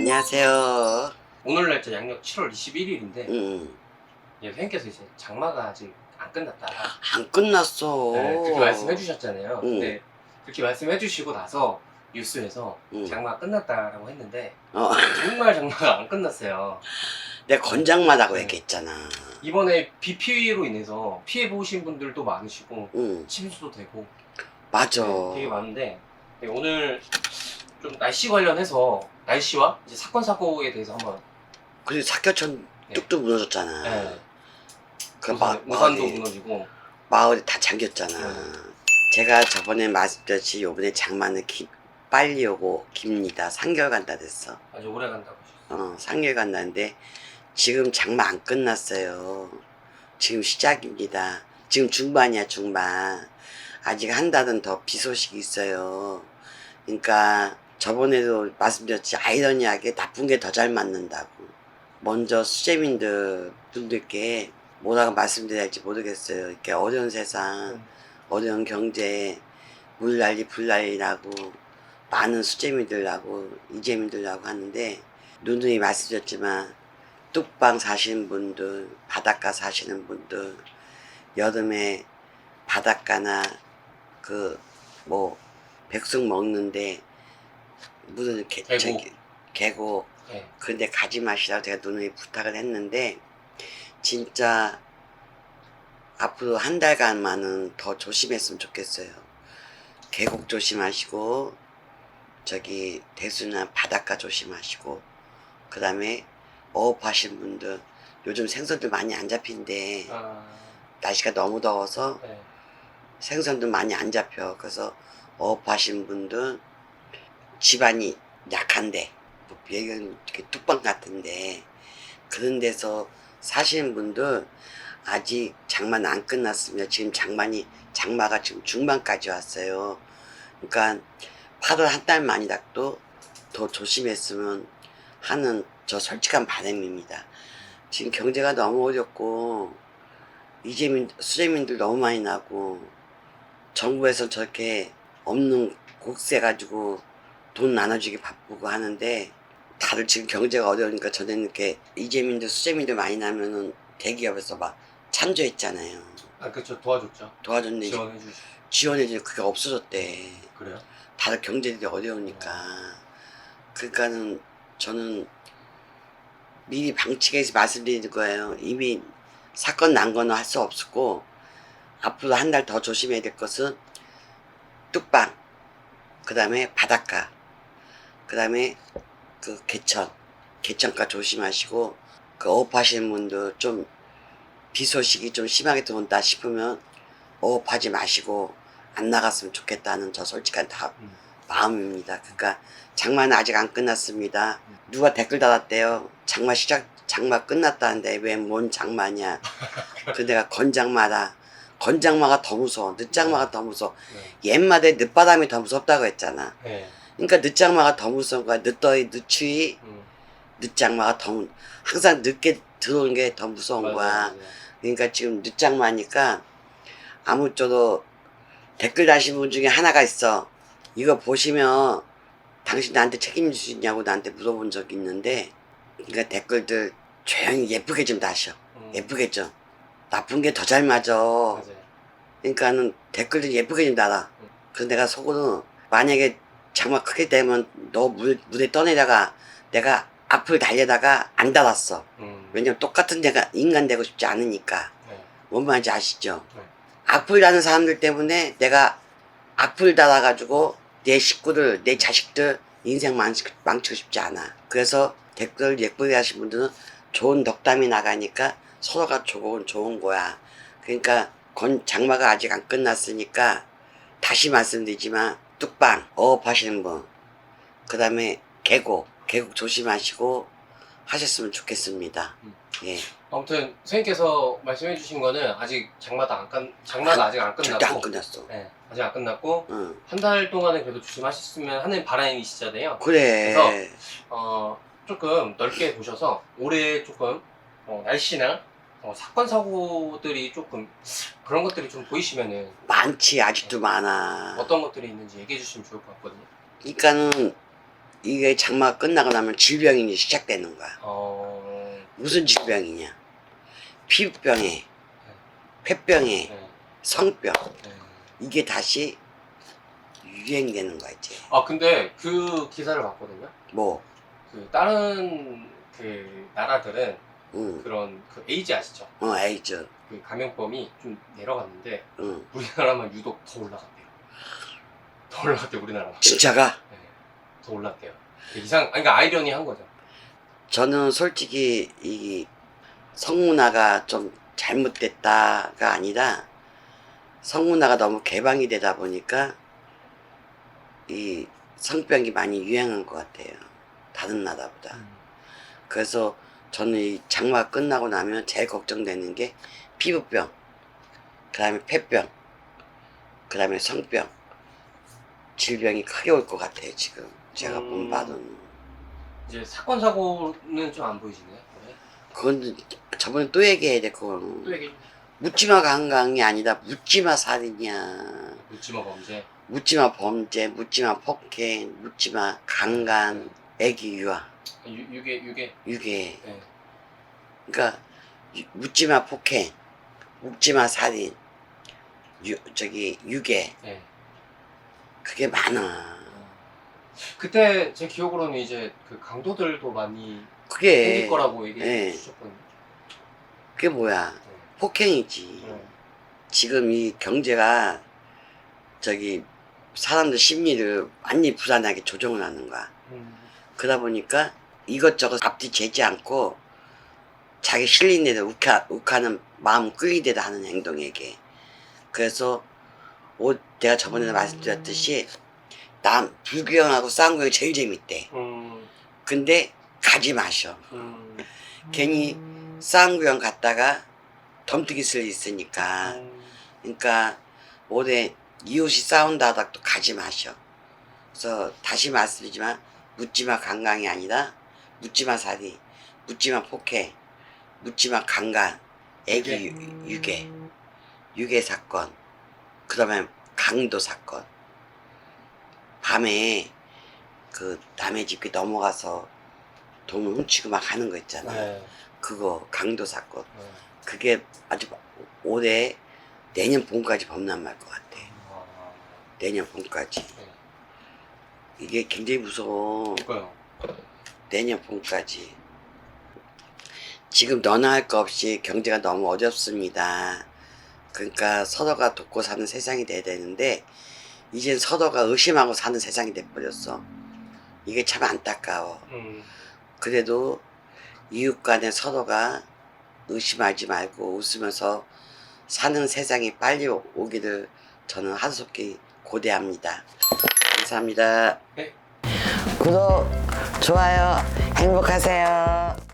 안녕하세요. 오늘 날짜 양력 7월 21일인데 음, 예, 선생님께서 이제 장마가 아직 안 끝났다. 안 끝났어. 네, 그렇게 말씀해 주셨잖아요. 음. 근데 그렇게 말씀해 주시고 나서 뉴스에서 음. 장마가 끝났다라고 했는데 어, 정말 장마가 안 끝났어요. 내가 건장마다고 네. 얘기했잖아. 이번에 비 피해로 인해서 피해 보신 분들도 많으시고 응, 침수도 되고 맞아. 네, 되게 많은데 네, 오늘 좀 날씨 관련해서 날씨와 이제 사건 사고에 대해서 한번 그리고 사교천 네. 뚝뚝 무너졌잖아. 네, 그 마, 우산, 우산도 마을이, 무너지고 마을이 다 잠겼잖아. 네. 제가 저번에 말씀드렸지 요번에 장마는 기, 빨리 오고 깁니다. 3개월 간다 됐어. 아주 오래 간다고. 어, 3개월 간다는데 지금 장마 안 끝났어요. 지금 시작입니다. 지금 중반이야, 중반. 아직 한 달은 더 비 소식이 있어요. 그러니까 저번에도 말씀드렸지 아이러니하게 나쁜 게 더 잘 맞는다고. 먼저 수재민들 분들께 뭐라고 말씀드려야 할지 모르겠어요. 이렇게 어려운 세상, 음. 어려운 경제, 물난리 불난리라고 많은 수재민들하고 이재민들하고 하는데 누누이 말씀드렸지만 뚝방 사시는 분들, 바닷가 사시는 분들, 여름에 바닷가나 그 뭐 백숙 먹는데 무슨 개, 계곡. 저기, 계곡 네. 근데 가지 마시라고 제가 누누이 부탁을 했는데 진짜 앞으로 한 달간만은 더 조심했으면 좋겠어요. 계곡 조심하시고 저기 대수나 바닷가 조심하시고 그 다음에 어업하신 분들 요즘 생선들 많이 안 잡힌대 아, 날씨가 너무 더워서 네. 생선도 많이 안 잡혀. 그래서 어업하신 분들 집안이 약한데 뭐 예전 이렇게 뚝방 같은데 그런 데서 사시는 분들 아직 장만 안 끝났습니다. 지금 장만이 장마가 지금 중반까지 왔어요. 그러니까 8월 한 달 만이라도 더 조심했으면 하는 저 솔직한 바람입니다. 지금 경제가 너무 어렵고 이재민 수재민들 너무 많이 나고 정부에서 저렇게 없는 곡세 가지고 돈 나눠주기 바쁘고 하는데 다들 지금 경제가 어려우니까 전에는 이렇게 이재민들 수재민들 많이 나면은 대기업에서 막 찬조했잖아요. 아 그쵸 도와줬죠. 도와줬는데 이제 지원해 주시. 지원해 주는 그게 없어졌대. 그래요? 다들 경제들이 어려우니까. 그러니까는 저는 미리 방치해서 말씀드리는 거예요. 이미 사건 난 거는 할 수 없었고 앞으로 한 달 더 조심해야 될 것은 뚝방, 그 다음에 바닷가, 그 다음에 그 개천, 개천가 조심하시고 그 어업하시는 분들 좀 비 소식이 좀 심하게 들어온다 싶으면 어업하지 마시고 안 나갔으면 좋겠다는 저 솔직한 다, 음. 마음입니다. 그러니까 장마는 아직 안 끝났습니다. 누가 댓글 달았대요. 장마 시작, 장마 끝났다는데 왜 뭔 장마냐. 그 내가 건장마다 건장마가 더 무서워. 늦장마가 더 무서워. 네. 옛말에 늦바람이 더 무섭다고 했잖아. 네. 그러니까 늦장마가 더 무서운 거야. 늦더위, 늦추위, 음. 늦장마가 더 무- 항상 늦게 들어오는 게 더 무서운 거야. 그러니까 지금 늦장마니까 아무쪼록 댓글 다신 분 중에 하나가 있어. 이거 보시면 당신 나한테 책임질 수 있냐고 나한테 물어본 적이 있는데 그러니까 댓글들 조용히 예쁘게 좀 다셔. 음. 예쁘게 좀. 나쁜 게 더 잘 맞아. 맞아요. 그러니까는 댓글들 예쁘게 좀 달아. 음. 그래서 내가 속으로 만약에 장마 크게 되면 너 물, 물에 떠내다가 내가 앞을 달려다가 안 달았어. 음. 왜냐면 똑같은 내가 인간 되고 싶지 않으니까. 네. 뭔 말인지 아시죠? 네. 악플 다는 사람들 때문에 내가 악플 달아가지고 내 식구들, 내 자식들 인생 망치, 망치고 싶지 않아. 그래서 댓글 예쁘게 하신 분들은 좋은 덕담이 나가니까 서로가 좋은, 좋은 거야. 그러니까 건, 장마가 아직 안 끝났으니까 다시 말씀드리지만 뚝방, 어업 하시는 분, 그 다음에 계곡, 계곡 조심하시고 하셨으면 좋겠습니다. 음. 예. 아무튼 선생님께서 말씀해 주신 거는 아직 장마다 안 끝, 장마가 아직 안 절대 안 끝났고 끝났어. 네, 아직 안 끝났고 응. 한 달 동안은 그래도 조심하셨으면 하는 바람이시잖아요. 그래. 그래서 어, 조금 넓게 보셔서 올해 조금 어, 날씨나 어, 사건 사고들이 조금 그런 것들이 좀 보이시면은 많지 아직도 많아. 어떤 것들이 있는지 얘기해 주시면 좋을 것 같거든요. 그러니까는 이게 장마가 끝나고 나면 질병이 시작되는 거야. 어, 무슨 질병이냐? 피부병에, 폐병에, 네, 성병 네. 이게 다시 유행되는 거야 이제. 아 근데 그 기사를 봤거든요. 뭐, 그 다른 그 나라들은 응, 그런 그 에이즈 아시죠? 어 에이즈, 그 감염범이 좀 내려갔는데 응. 우리나라만 유독 더 올라갔대요. 더 올라갔대요 우리나라만. 진짜가 네, 더 올랐대요. 이상, 아니, 그러니까 아이러니한 거죠. 저는 솔직히 이 성문화가 좀 잘못됐다가 아니라 성문화가 너무 개방이 되다 보니까 이 성병이 많이 유행한 것 같아요. 다른 나라보다. 그래서 저는 이 장마 끝나고 나면 제일 걱정되는 게 피부병, 그 다음에 폐병, 그 다음에 성병, 질병이 크게 올 것 같아요, 지금. 제가 본 음. 바로는. 이제 사건 사고는 좀 안 보이시네요. 네. 그건 저번에 또 얘기해야 돼, 그거는. 또 얘기 묻지마 강강이 아니라 묻지마 살인이야. 묻지마 범죄. 묻지마 범죄, 묻지마 폭행, 묻지마 강간, 애기 유아, 유, 유괴 유괴. 유괴. 네. 그러니까 유- 묻지마 폭행, 묻지마 살인, 유, 저기 유괴 네. 그게 많아. 그때 제 기억으로는 이제 그 강도들도 많이 그게 생길 거라고 얘기해 네. 주셨거든요. 그게 뭐야? 네. 폭행이지. 네. 지금 이 경제가 저기 사람들 심리를 완전히 불안하게 조정을 하는 거야. 음. 그러다 보니까 이것저것 앞뒤 재지 않고 자기 실린 대로 욱하, 욱하는 마음 끌린 대로 하는 행동에게 그래서 옷 내가 저번에 말씀드렸듯이 남 불구경하고 쌍구경이 제일 재밌대 음. 근데 가지 마셔 음. 괜히 쌍구경 갔다가 덤뜨기 쓸 있으니까 음. 그러니까 올해 이웃이 싸운다 하다 또 가지 마셔. 그래서 다시 말씀드리지만 묻지마 강강이 아니라 묻지마 살이, 묻지마 폭행, 묻지마 강간, 애기 유괴. 유- 유괴, 사건, 그 다음에 강도 사건. 밤에 그 남의 집에 넘어가서 돈을 훔치고 막 하는 거 있잖아. 네. 그거 강도 사건. 네. 그게 아주 올해 내년 봄까지 범람할 것 같아. 아, 내년 봄까지. 네. 이게 굉장히 무서워. 그러니까요. 내년 봄까지. 지금 너나 할 거 없이 경제가 너무 어렵습니다. 그러니까 서로가 돕고 사는 세상이 돼야 되는데 이젠 서로가 의심하고 사는 세상이 돼버렸어. 이게 참 안타까워. 음. 그래도 이웃 간에 서로가 의심하지 말고 웃으면서 사는 세상이 빨리 오- 오기를 저는 하루속히 고대합니다. 감사합니다. 네. 구독, 좋아요, 행복하세요.